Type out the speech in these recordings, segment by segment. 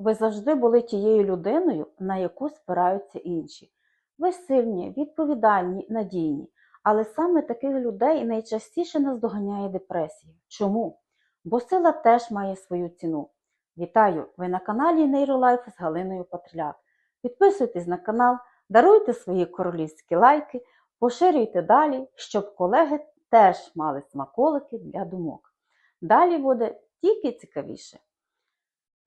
ви завжди були тією людиною, на яку спираються інші. Ви сильні, відповідальні, надійні. Але саме таких людей найчастіше наздоганяє депресія. Чому? Бо сила теж має свою ціну. Вітаю! Ви на каналі Нейролайф з Галиною Патриляк. Підписуйтесь на канал, даруйте свої королівські лайки, поширюйте далі, щоб колеги теж мали смаколики для думок. Далі буде тільки цікавіше.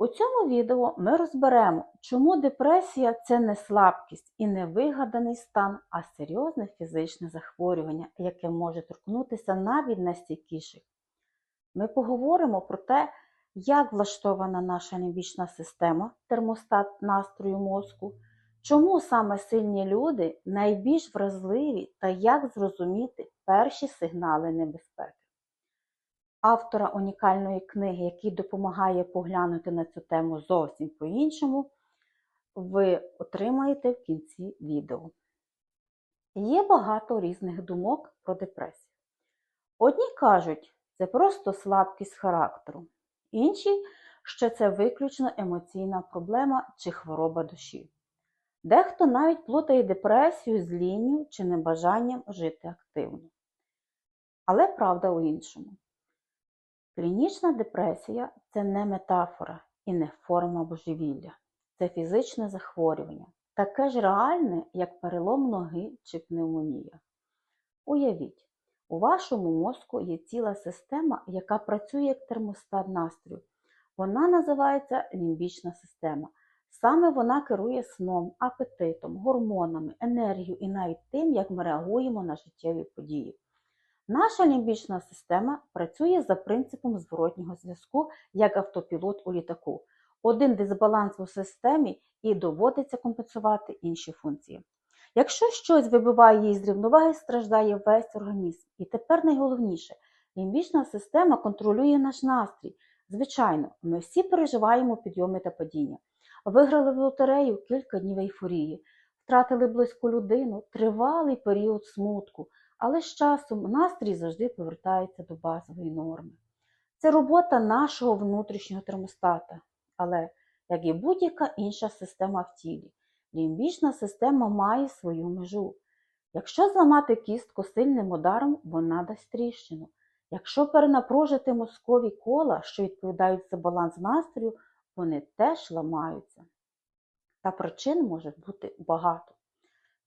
У цьому відео ми розберемо, чому депресія це не слабкість і не вигаданий стан, а серйозне фізичне захворювання, яке може торкнутися навіть найстійкіших. Ми поговоримо про те, як влаштована наша лімбічна система, термостат настрою мозку, чому саме сильні люди найбільш вразливі та як зрозуміти перші сигнали небезпеки. Автора унікальної книги, який допомагає поглянути на цю тему зовсім по-іншому, ви отримаєте в кінці відео. Є багато різних думок про депресію. Одні кажуть, це просто слабкість характеру, інші, що це виключно емоційна проблема чи хвороба душі. Дехто навіть плутає депресію з лінню чи небажанням жити активно. Але правда у іншому. Клінічна депресія це не метафора і не форма божевілля. Це фізичне захворювання, таке ж реальне, як перелом ноги чи пневмонія. Уявіть, у вашому мозку є ціла система, яка працює як термостат настрою. Вона називається лімбічна система. Саме вона керує сном, апетитом, гормонами, енергією і навіть тим, як ми реагуємо на життєві події. Наша лімбічна система працює за принципом зворотнього зв'язку, як автопілот у літаку. Один дисбаланс у системі і доводиться компенсувати інші функції. Якщо щось вибиває її з рівноваги, страждає весь організм. І тепер найголовніше, лімбічна система контролює наш настрій. Звичайно, ми всі переживаємо підйоми та падіння. Виграли в лотерею кілька днів ейфорії, втратили близьку людину, тривалий період смутку, але з часом настрій завжди повертається до базової норми. Це робота нашого внутрішнього термостата, але, як і будь-яка інша система в тілі, лімбічна система має свою межу. Якщо зламати кістку сильним ударом, вона дасть тріщину. Якщо перенапружити мозкові кола, що відповідають за баланс настрою, вони теж ламаються. Та причин може бути багато.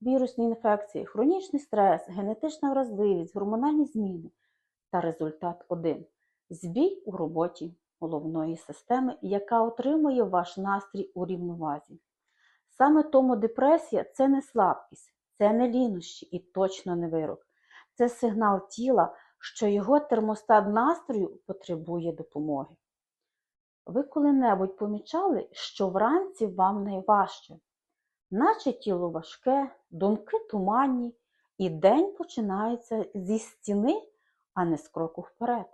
Вірусні інфекції, хронічний стрес, генетична вразливість, гормональні зміни. Та результат один збій у роботі головної системи, яка отримує ваш настрій у рівновазі. Саме тому депресія це не слабкість, це не лінощі і точно не вирок. Це сигнал тіла, що його термостат настрою потребує допомоги. Ви коли-небудь помічали, що вранці вам найважче, наче тіло важке, думки туманні, і день починається зі стіни, а не з кроку вперед.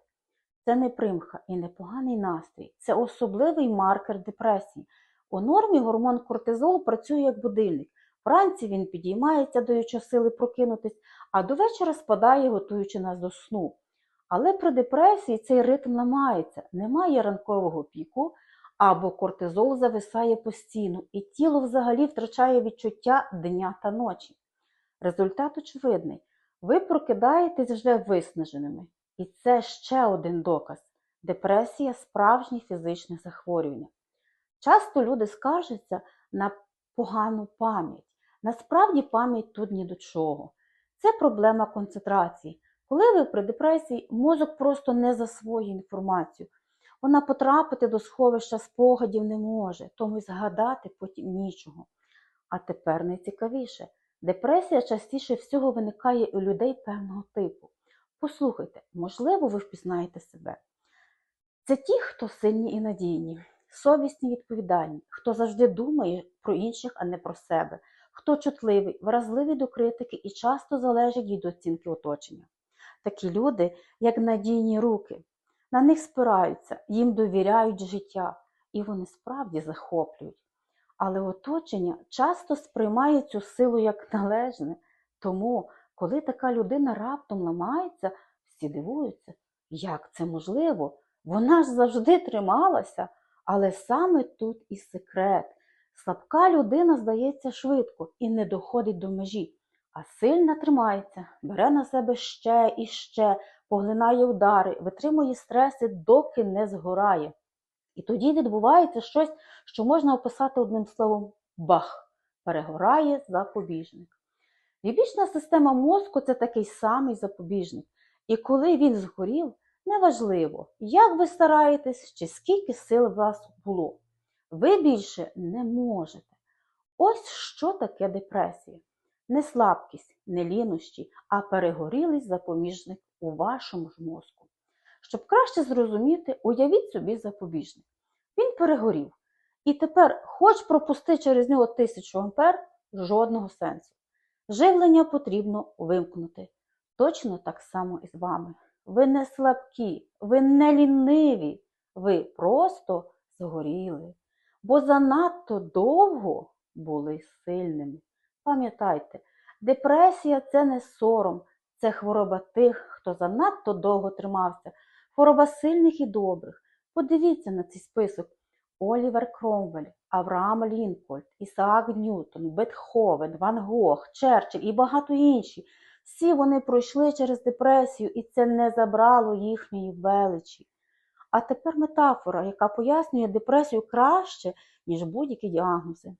Це не примха і не поганий настрій, це особливий маркер депресії. У нормі гормон кортизол працює як будильник. Вранці він підіймається, даючи сили прокинутись, а до вечора спадає, готуючи нас до сну. Але при депресії цей ритм ламається, немає ранкового піку, або кортизол зависає постійно, і тіло взагалі втрачає відчуття дня та ночі. Результат очевидний. Ви прокидаєтесь вже виснаженими. І це ще один доказ. Депресія справжнє фізичне захворювання. Часто люди скаржаться на погану пам'ять. Насправді пам'ять тут ні до чого. Це проблема концентрації. Коли ви при депресії, мозок просто не засвоює інформацію. Вона потрапити до сховища спогадів не може, тому й згадати потім нічого. А тепер найцікавіше. Депресія частіше всього виникає у людей певного типу. Послухайте, можливо, ви впізнаєте себе. Це ті, хто сильні і надійні, совісні відповідальні, хто завжди думає про інших, а не про себе, хто чутливий, вразливий до критики і часто залежить від оцінки оточення. Такі люди, як надійні руки, на них спираються, їм довіряють життя, і вони справді захоплюють. Але оточення часто сприймає цю силу як належне, тому, коли така людина раптом ламається, всі дивуються, як це можливо? Вона ж завжди трималася, Але саме тут і секрет. Слабка людина здається швидко і не доходить до межі, а сильна тримається, бере на себе ще і ще, поглинає удари, витримує стреси, доки не згорає. І тоді відбувається щось, що можна описати одним словом бах, перегорає запобіжник. Лібічна система мозку це такий самий запобіжник. І коли він згорів, неважливо, як ви стараєтесь чи скільки сил у вас було. Ви більше не можете. Ось що таке депресія. Не слабкість, не лінощі, а перегорілий запобіжник у вашому ж мозку. Щоб краще зрозуміти, уявіть собі запобіжник. Він перегорів. І тепер, хоч пропусти через нього тисячу ампер, жодного сенсу. Живлення потрібно вимкнути. Точно так само і з вами. Ви не слабкі, ви не ліниві, ви просто згоріли, бо занадто довго були сильними. Пам'ятайте, депресія це не сором, це хвороба тих, хто занадто довго тримався, хвороба сильних і добрих. Подивіться на цей список. Олівер Кромвель, Авраам Лінкольн, Ісаак Ньютон, Бетховен, Ван Гог, Черчилль і багато інші. Всі вони пройшли через депресію, і це не забрало їхньої величі. А тепер метафора, яка пояснює депресію краще, ніж будь-які діагнози.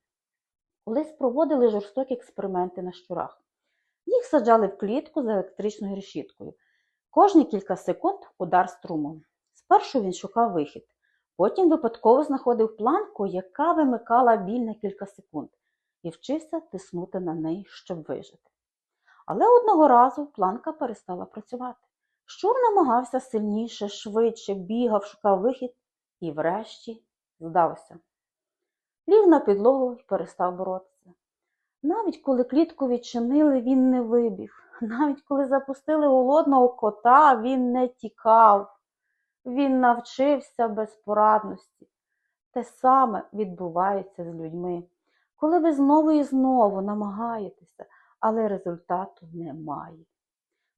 Колись проводили жорстокі експерименти на щурах. Їх саджали в клітку з електричною решіткою. Кожні кілька секунд удар струмом. Спершу він шукав вихід. Потім випадково знаходив планку, яка вимикала біль на кілька секунд, і вчився тиснути на неї, щоб вижити. Але одного разу планка перестала працювати. Щур намагався сильніше, швидше, бігав, шукав вихід і врешті здався. Ліг на підлогу і перестав боротися. Навіть коли клітку відчинили, він не вибіг. Навіть коли запустили голодного кота, він не тікав. Він навчився безпорадності. Те саме відбувається з людьми. Коли ви знову і знову намагаєтеся, але результату немає.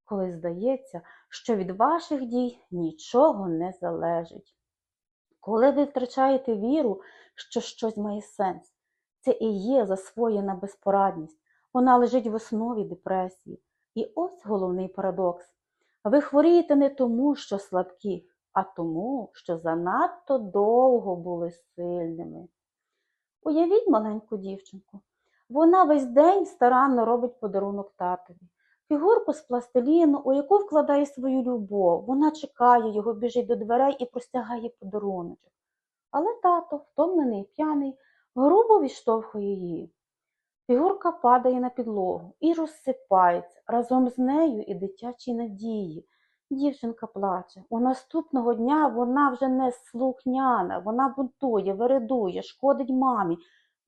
Коли здається, що від ваших дій нічого не залежить. Коли ви втрачаєте віру, що щось має сенс, це і є засвоєна безпорадність, вона лежить в основі депресії. І ось головний парадокс. Ви хворієте не тому, що слабкі, а тому, що занадто довго були сильними. Уявіть маленьку дівчинку. Вона весь день старанно робить подарунок татові. Фігурку з пластиліну, у яку вкладає свою любов. Вона чекає його, біжить до дверей і простягає подаруночок. Але тато, втомлений і п'яний, грубо відштовхує її. Фігурка падає на підлогу і розсипається разом з нею і дитячі надії. Дівчинка плаче. У наступного дня вона вже не слухняна, вона бунтує, вередує, шкодить мамі.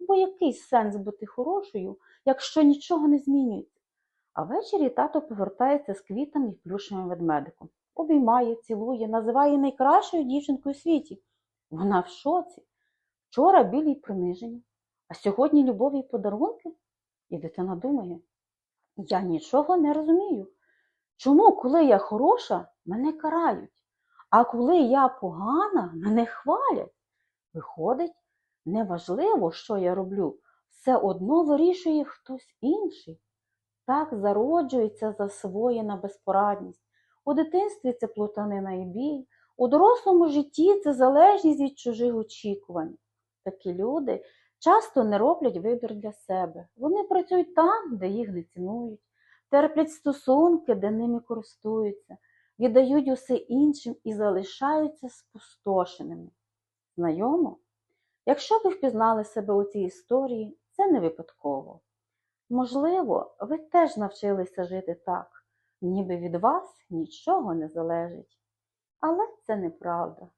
Бо який сенс бути хорошою, якщо нічого не змінюється? А ввечері тато повертається з квітами і плюшевим ведмедиком. Обіймає, цілує, називає найкращою дівчинкою у світі. Вона в шоці. Вчора білі приниження, а сьогодні любові й подарунки. І дитина думає, я нічого не розумію. Чому, коли я хороша, мене карають, а коли я погана, мене хвалять? Виходить, неважливо, що я роблю, все одно вирішує хтось інший. Так зароджується засвоєна безпорадність. У дитинстві це плутанина і біль, у дорослому житті це залежність від чужих очікувань. Такі люди часто не роблять вибір для себе. Вони працюють там, де їх не цінують, терплять стосунки, де ними користуються, віддають усе іншим і залишаються спустошеними. Знайомо? Якщо ви впізнали себе у цій історії, це не випадково. Можливо, ви теж навчилися жити так, ніби від вас нічого не залежить. Але це неправда.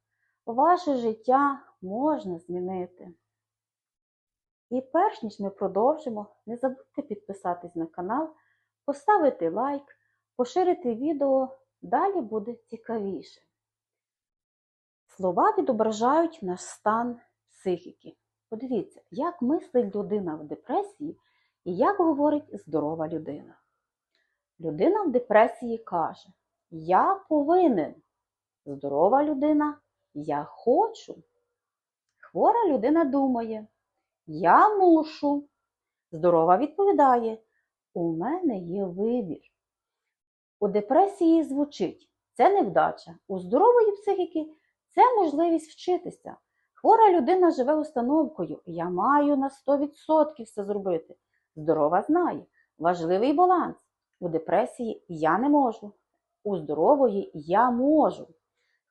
Ваше життя можна змінити. І перш ніж ми продовжимо, не забудьте підписатись на канал, поставити лайк, поширити відео, далі буде цікавіше. Слова відображають наш стан психіки. Подивіться, як мислить людина в депресії і як говорить здорова людина. Людина в депресії каже: Я повинен. Здорова людина, я хочу. Хвора людина думає, я мушу. Здорова відповідає, у мене є вибір. У депресії звучить це невдача. У здорової психіки це можливість вчитися. Хвора людина живе установкою Я маю на 100% все зробити. Здорова знає. Важливий баланс. У депресії я не можу. У здорової я можу.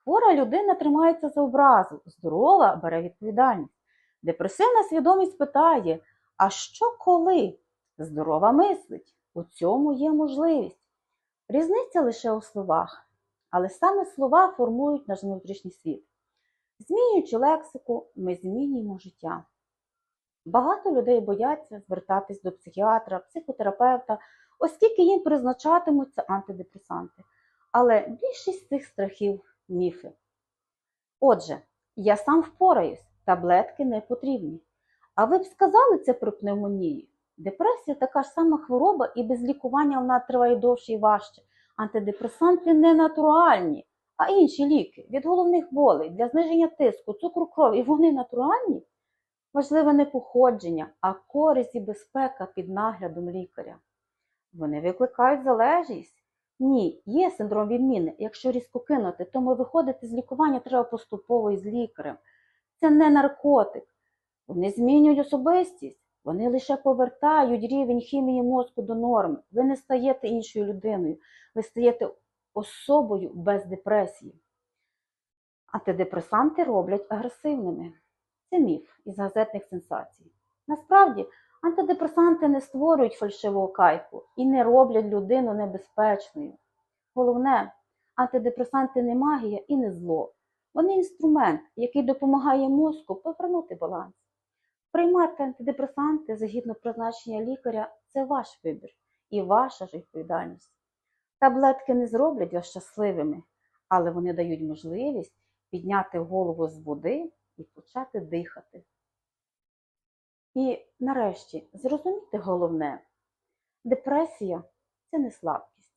Хвора людина тримається за образу, здорова бере відповідальність. Депресивна свідомість питає: а що коли? Здорова мислить. У цьому є можливість. Різниця лише у словах, але саме слова формують наш внутрішній світ. Змінюючи лексику, ми змінюємо життя. Багато людей бояться звертатись до психіатра, психотерапевта, оскільки їм призначатимуться антидепресанти. Але більшість цих страхів міфи. Отже, я сам впораюсь, таблетки не потрібні. А ви б сказали це про пневмонію? Депресія така ж сама хвороба, і без лікування вона триває довше і важче. Антидепресанти не натуральні, а інші ліки від головних болей, для зниження тиску, цукру крові, вони натуральні. Важливе не походження, а користь і безпека під наглядом лікаря. Вони викликають залежність. Ні, є синдром відміни. Якщо різко кинути, тому виходити з лікування треба поступово і з лікарем. Це не наркотик. Вони змінюють особистість, вони лише повертають рівень хімії мозку до норми. Ви не стаєте іншою людиною, ви стаєте особою без депресії. Антидепресанти роблять агресивними. Це міф із газетних сенсацій. Насправді, антидепресанти не створюють фальшивого кайфу і не роблять людину небезпечною. Головне, антидепресанти не магія і не зло. Вони інструмент, який допомагає мозку повернути баланс. Приймати антидепресанти згідно призначення лікаря це ваш вибір і ваша ж відповідальність. Таблетки не зроблять вас щасливими, але вони дають можливість підняти голову з води і почати дихати. І нарешті зрозуміти головне, депресія це не слабкість,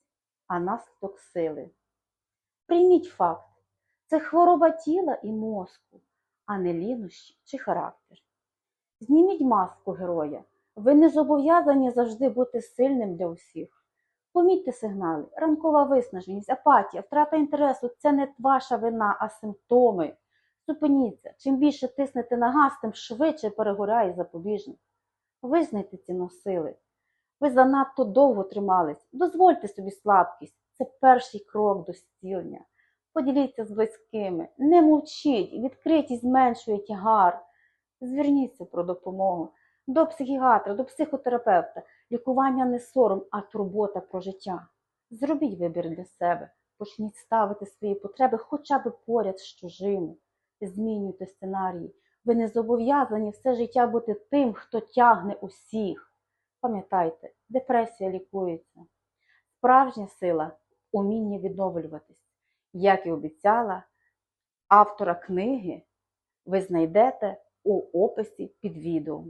а наслідок сили. Прийміть факт, це хвороба тіла і мозку, а не лінощі чи характер. Зніміть маску героя. Ви не зобов'язані завжди бути сильним для усіх. Помітьте сигнали, ранкова виснаженість, апатія, втрата інтересу це не ваша вина, а симптоми. Зупиніться. Чим більше тиснете на газ, тим швидше перегоряє запобіжник. Визнайте ціну сили. Ви занадто довго тримались. Дозвольте собі слабкість. Це перший крок до зцілення. Поділіться з близькими, не мовчіть, відкритість зменшує тягар. Зверніться про допомогу до психіатра, до психотерапевта. Лікування не сором, а турбота про життя. Зробіть вибір для себе. Почніть ставити свої потреби хоча б поряд з чужими. Змінюйте сценарії. Ви не зобов'язані все життя бути тим, хто тягне усіх. Пам'ятайте, депресія лікується. Справжня сила уміння відновлюватись. Як і обіцяла, автора книги ви знайдете у описі під відео.